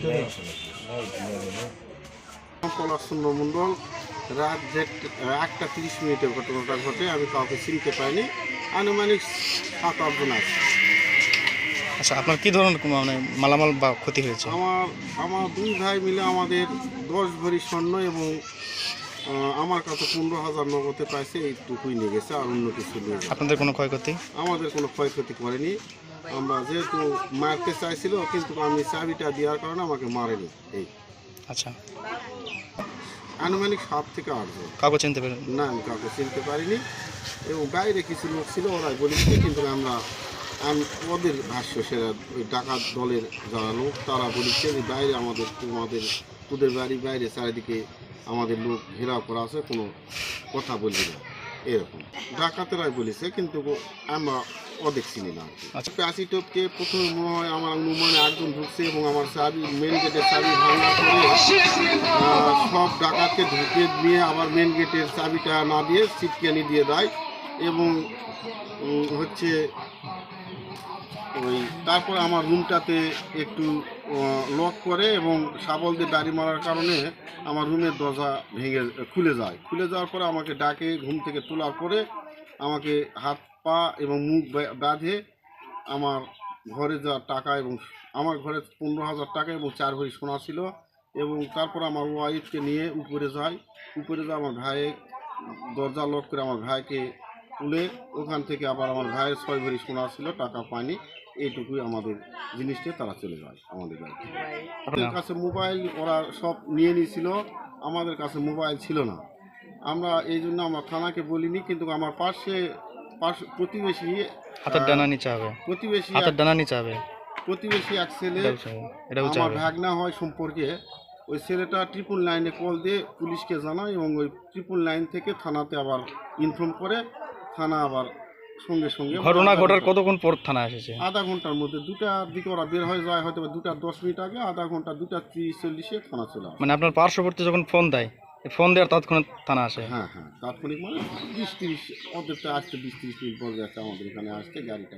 ভিতরে। পলাশচন্দ্র মণ্ডল রাত দেড় একটা তিরিশ মিনিটে ঘটনাটা ঘটে আমি কাউকে চিনতে পাইনি। আনুমানিক সাত আটজন আছে। আচ্ছা আপনার কি ধরনের মানে মালামাল বা ক্ষতি হয়েছে? আমার আমার দুই ভাই মিলে আমাদের দশ ভরি স্বর্ণ এবং আমার কাছে পনেরো হাজার নগদে পাইছে এইটুকুই নিয়ে গেছে আর অন্য কিছু নিয়ে আপনাদের কোনো ক্ষয়ক্ষতি? আমাদের কোনো ক্ষয়ক্ষতি করেনি। আমরা যেহেতু মারতে চাইছিল কিন্তু আমি চাবিটা দেওয়ার কারণে আমাকে মারেনি। এই। আচ্ছা। আনুমানিক সাত থেকে আটজন কাউকে চিনতে পারেন না আমি কাউকে চিনতে পারিনি। এবং বাইরে কিছু লোক ছিল ওরাই বলেছে কিন্তু আমরা আম- ওদের ভাষ্য সেরা ওই ডাকাত দলের যারা লোক তারা বলেছে যে বাইরে আমাদের তোমাদের তোদের বাড়ি বাইরে চারিদিকে আমাদের লোক ঘেরাও করা আছে কোনো কথা বলবি না। এরকম। ডাকাতেরাই বলেছে কিন্তু আমরা অদেক চিনি না আচ্ছা। প্যাসি টোপকে প্রথমে মনে হয় আমার অনুমানে একজন ঢুকছে এবং আমার চাবি মেন গেটের চাবি ভাঙা করে সব ডাকাতকে ঢুকে নিয়ে আবার মেন গেটের চাবিটা না দিয়ে সিটকানি দিয়ে দেয় এবং হচ্ছে ওই তারপর আমার রুমটাতে একটু লক করে এবং শাবল দিয়ে দাড়ি মারার কারণে আমার রুমের দরজা ভেঙে খুলে যায় খুলে যাওয়ার পরে আমাকে ডাকে ঘুম থেকে তোলার পরে আমাকে হাত পা এবং মুখ বাঁধে আমার ঘরে যা টাকা এবং আমার ঘরে পনেরো হাজার টাকা এবং চার ভরি সোনা ছিল এবং তারপর আমার ওয়াইফকে নিয়ে উপরে যাই উপরে যায় আমার ভাই দরজা লক করে আমার ভাইকে তুলে ওখান থেকে আবার আমার ভাইয়ের ছয় ভরি সোনা ছিল টাকা পায়নি। এইটুকুই আমাদের জিনিসটা তারা চলে যায় আমাদের বাড়িতে। আমাদের কাছে মোবাইল ওরা সব নিয়ে নিয়েছিল আমাদের কাছে মোবাইল ছিল না। আমরা এই জন্য আমরা থানাকে বলিনি কিন্তু আমার পাশে পাশ প্রতিবেশী হাতের ডানা নিচে হবে। প্রতিবেশী হাতের ডানা নিচে হবে। প্রতিবেশী এক ছেলে আমার ভাগনা হয় সম্পর্কে। ওই ছেলেটা ট্রিপল লাইনে কল দিয়ে পুলিশকে জানায় এবং ওই ট্রিপল লাইন থেকে থানাতে আবার ইনফর্ম করে থানা আবার সঙ্গে সঙ্গে ঘটনা ঘটার কতক্ষণ পর থানা এসেছে? আধা ঘণ্টার মধ্যে দুটার দিকে ওরা বের হয়ে যায় হয়তো বা দুটা দশ মিনিট আগে আধা ঘণ্টা দুটা তিরিশ চল্লিশে থানা চলে মানে আপনার পার্শ্ববর্তী যখন ফোন দেয় ফোন দেওয়ার তৎক্ষণাৎ থানা আসে। হ্যাঁ হ্যাঁ তাৎক্ষণিক মানে বিশ তিরিশ অতটা আসছে বিশ তিরিশ মিনিট গেছে আমাদের এখানে আসছে গাড়িটা